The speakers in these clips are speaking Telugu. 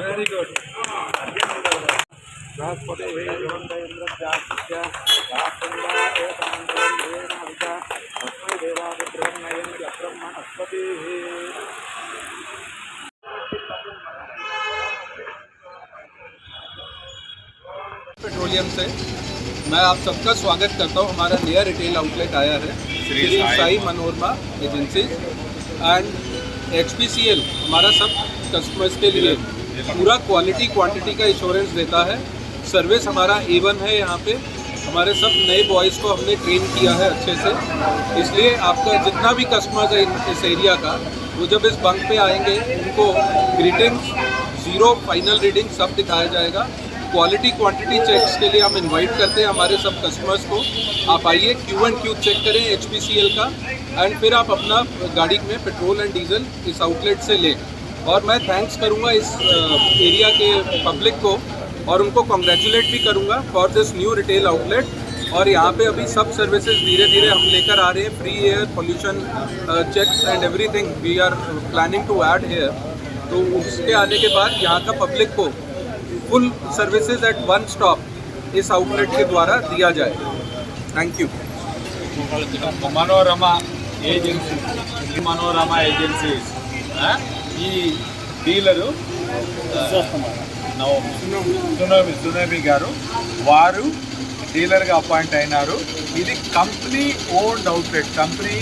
వెరీ గుడ్ రాష్ట్రపతి రాష్ట్రంగా पेट्रोलियम से मैं आप सबका स्वागत करता हूँ। हमारा नया रिटेल आउटलेट आया है Shri Sai. Manorama agency and H हमारा सब कस्टमर्स के लिए पूरा क्वालिटी क्वांटिटी का इंश्योरेंस देता है। सर्विस हमारा ए वन है यहाँ पे। हमारे सब नए बॉयज़ को हमने ट्रेन किया है अच्छे से। इसलिए आपका जितना भी कस्टमर्स है इस एरिया का, वो जब इस बंक पे आएँगे, उनको ग्रीटिंग्स ज़ीरो फाइनल रीडिंग सब दिखाया जाएगा। क्वालिटी क्वांटिटी चेक्स के लिए हम इनवाइट करते हैं हमारे सब कस्टमर्स को। आप आइए क्यू एंड क्यू चेक करें एचपीसीएल का एंड फिर आप अपना गाड़ी में पेट्रोल एंड डीजल इस आउटलेट से लें। और मैं थैंक्स करूँगा इस एरिया के पब्लिक को और उनको कॉन्ग्रेचुलेट भी करूंगा for this new retail outlet और यहाँ पे अभी सब सर्विसेज धीरे धीरे हम लेकर आ रहे हैं free air pollution checks and everything we are planning to add here तो उसके आने के बाद यहाँ का पब्लिक को full services at one stop इस आउटलेट के द्वारा दिया जाए thank you Manorama agency Manorama agencies ఆ, ఈ డీలరు ఆ, సునోమి సునోమి గారు వారు డీలర్గా అపాయింట్ అయినారు. ఇది company owned outlet company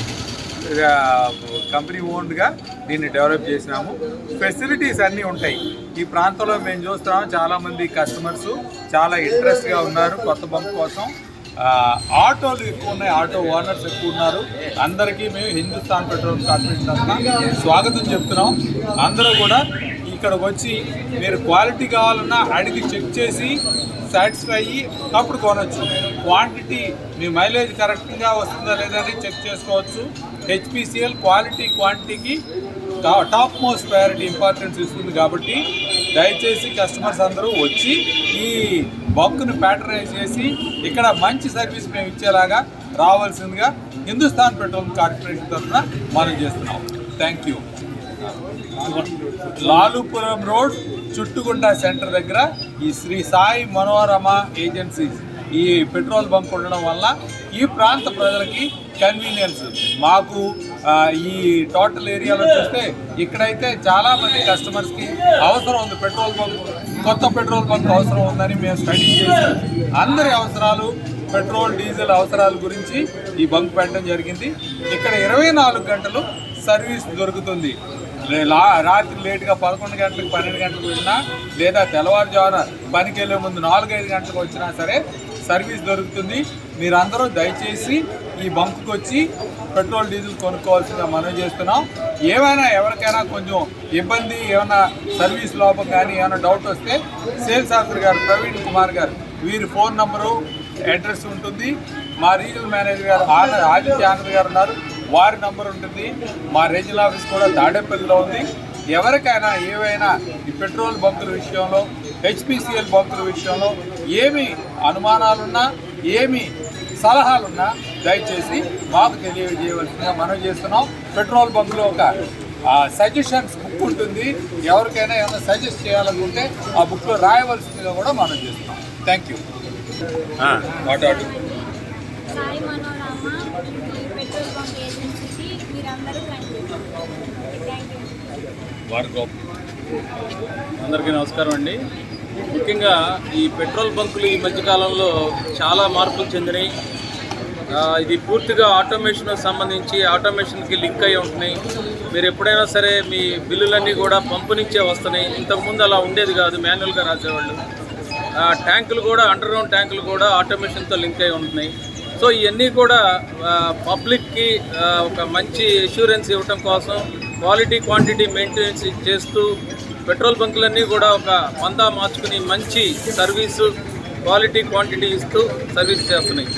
company ఓన్డ్గా దీన్ని డెవలప్ చేసినాము. ఫెసిలిటీస్ అన్నీ ఉంటాయి. ఈ ప్రాంతంలో మేము చూస్తున్నాము చాలామంది కస్టమర్స్ చాలా ఇంట్రెస్ట్గా ఉన్నారు కొత్త బంక్ కోసం. ఆటోలు ఎక్కువ ఉన్నాయి ఆటో ఓనర్స్ ఎక్కువ ఉన్నారు. అందరికీ మేము హిందుస్థాన్ పెట్రోల్ కార్పొరేషన్ తరఫున స్వాగతం చెప్తున్నాం. అందరూ కూడా ఇక్కడికి వచ్చి మీరు క్వాలిటీ కావాలన్నా అడిగి చెక్ చేసి సాటిస్ఫై అయ్యి అప్పుడు కొనవచ్చు క్వాంటిటీ మీ మైలేజ్ కరెక్ట్గా వస్తుందా లేదా అని చెక్ చేసుకోవచ్చు. హెచ్పిసిఎల్ క్వాలిటీ క్వాంటిటీకి టా- టాప్ మోస్ట్ ప్రయారిటీ ఇంపార్టెన్స్ ఇస్తుంది కాబట్టి దయచేసి కస్టమర్స్ అందరూ వచ్చి ఈ బంక్ను ప్యాటరైజ్ చేసి ఇక్కడ మంచి సర్వీస్ మేము ఇచ్చేలాగా రావాల్సిందిగా హిందుస్థాన్ పెట్రోల్ కార్పొరేషన్ తరఫున మనం చేస్తున్నాం. Thank you Lalupuram road Chuttugunta centre దగ్గర ఈ శ్రీ సాయి మనోరమ ఏజెన్సీస్ ఈ పెట్రోల్ బంక్ ఉండడం వల్ల ఈ ప్రాంత ప్రజలకి కన్వీనియన్స్. మాకు ఈ టోటల్ ఏరియాలో చూస్తే ఇక్కడైతే చాలా మంది కస్టమర్స్కి అవసరం ఉంది పెట్రోల్ బంక్. కొత్త పెట్రోల్ బంక్ అవసరం ఉందని మేము స్టడీ చేసాం అందరి అవసరాలు పెట్రోల్ డీజిల్ అవసరాల గురించి ఈ బంక్ పెట్టడం జరిగింది. ఇక్కడ ఇరవై నాలుగు గంటలు సర్వీస్ దొరుకుతుంది. రాత్రి లేట్గా పదకొండు గంటలకు పన్నెండు గంటలకు వచ్చినా లేదా తెల్లవారుజామున పనికి వెళ్ళే ముందు నాలుగైదు గంటలకు వచ్చినా సరే సర్వీస్ దొరుకుతుంది. మీరందరూ దయచేసి ఈ బంకుకి వచ్చి పెట్రోల్ డీజిల్ కొనుక్కోవాల్సిందిగా మనం చేస్తున్నాం. ఏమైనా ఎవరికైనా కొంచెం ఇబ్బంది ఏమైనా సర్వీస్ లోపం కానీ ఏమైనా డౌట్ వస్తే సేల్స్ ఆఫీసర్ గారు ప్రవీణ్ కుమార్ గారు వీరి ఫోన్ నంబరు అడ్రస్ ఉంటుంది. మా రీజనల్ మేనేజర్ గారు ఆన- ఆదిత్య ఆనంద్ గారు ఉన్నారు. వారి నంబర్ ఉంటుంది. మా రీజనల్ ఆఫీస్ కూడా తాడేపల్లిలో ఉంది. ఎవరికైనా ఏవైనా ఈ పెట్రోల్ బంకుల విషయంలో హెచ్పిసిఎల్ బంకుల విషయంలో ఏమి అనుమానాలున్నా ఏమి సలహాలున్నా దయచేసి మాకు తెలియజేయవలసిందిగా మనం చేస్తున్నాం. పెట్రోల్ బంకులో ఒక సజెషన్స్ బుక్ ఉంటుంది. ఎవరికైనా ఏమైనా సజెస్ట్ చేయాలనుకుంటే ఆ బుక్లో రాయవలసిందిగా కూడా మనం చేస్తున్నాం. Thank you. మాట్లాడు సాయి మనోరమ ఈ పెట్రోల్ బంక్ ఏజెన్సీకి మీరందరూ రండి థ్యాంక్ యూ వాడు గొప్ప అందరికీ నమస్కారం అండి. ముఖ్యంగా ఈ పెట్రోల్ బంకులు ఈ మధ్యకాలంలో చాలా మార్పులు చెందినాయి. ఇది పూర్తిగా ఆటోమేషన్ సంబంధించి ఆటోమేషన్కి లింక్ అయి ఉంటున్నాయి. మీరు ఎప్పుడైనా సరే మీ బిల్లులన్నీ కూడా పంపు నుంచే వస్తున్నాయి. ఇంతకుముందు అలా ఉండేది కాదు మాన్యువల్గా రాసేవాళ్ళు. ఆ, ట్యాంకులు కూడా అండర్ గ్రౌండ్ ట్యాంకులు కూడా ఆటోమేషన్తో లింక్ అయి ఉంటున్నాయి. సో ఇవన్నీ కూడా పబ్లిక్కి ఒక మంచి ఇష్యూరెన్స్ ఇవ్వటం కోసం క్వాలిటీ క్వాంటిటీ మెయింటెనెన్స్ చేస్తూ పెట్రోల్ బంకులన్నీ కూడా ఒక మందా మార్చుకుని మంచి సర్వీసు క్వాలిటీ క్వాంటిటీ ఇస్తూ సర్వీస్ చేస్తున్నాయి.